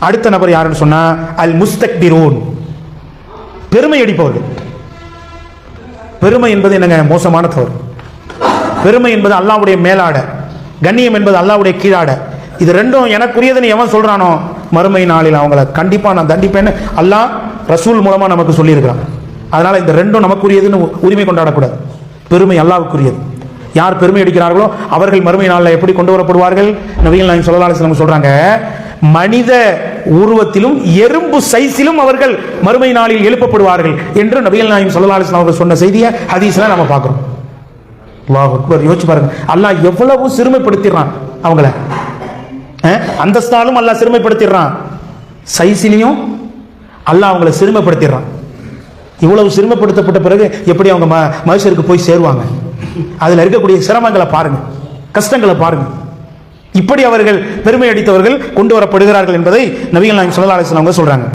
அடுத்த நபர் யாருன்னு சொன்னா அல் முஸ்தக்பிரூன் பெருமை அடிப்பவர்கள். பெருமை என்பது என்னங்க? மோசமான தவறு. பெருமை என்பது அல்லாவுடைய மேலாட. கண்ணியம் என்பது அல்லாவுடைய கீழாட. இது ரெண்டும் எனக்குரியதுன்னு எவன் சொல்றானோ மறுமை நாளில் அவங்கள கண்டிப்பா நான் தண்டிப்பேன்னு அல்லாஹ் ரசூல் மூலமா நமக்கு சொல்லியிருக்கிறான். அதனால இந்த ரெண்டும் நமக்குரியதுன்னு உரிமை கொண்டாடக்கூடாது. பெருமை அல்லாவுக்குரியது யார் பெருமை அடிக்கிறார்களோ அவர்கள் மறுமை நாளில் எப்படி கொண்டு வரப்படுவார்கள்? நவீன நாயகம் சொல்லலாசி நம்ம சொல்றாங்க மனித உருவத்திலும் எறும்பு சைஸிலும் அவர்கள் மறுமை நாளில் எழுப்பப்படுவார்கள் என்று நபிகள் நாயும் ஸல்லல்லாஹு அலைஹி அவர்கள் சொன்ன செய்தியை ஹதீஸ்ல நம்ம பார்க்கிறோம். அல்லாஹ் அக்பர். யோசிச்சு பாருங்க. அல்லாஹ் எவ்வளவு சிறுமைப்படுத்திடுறான் அவங்கள. அந்தஸ்தாலும் அல்லாஹ் சிறுமைப்படுத்திடுறான். சைஸிலையும் அல்லாஹ் அவங்கள சிறுமைப்படுத்திடுறான். இவ்வளவு சிறுமைப்படுத்தப்பட்ட பிறகு எப்படி அவங்க ம மனுஷருக்கு போய் சேருவாங்க? அதில் இருக்கக்கூடிய சிரமங்களை பாருங்க. கஷ்டங்களை பாருங்க. இப்படி அவர்கள் பெருமை அடித்தவர்கள் கொண்டு வரப்படுகிறார்கள் என்பதை நபிகள் நாயகம் ஸல்லல்லாஹு அலைஹி அவங்க சொல்றாங்க.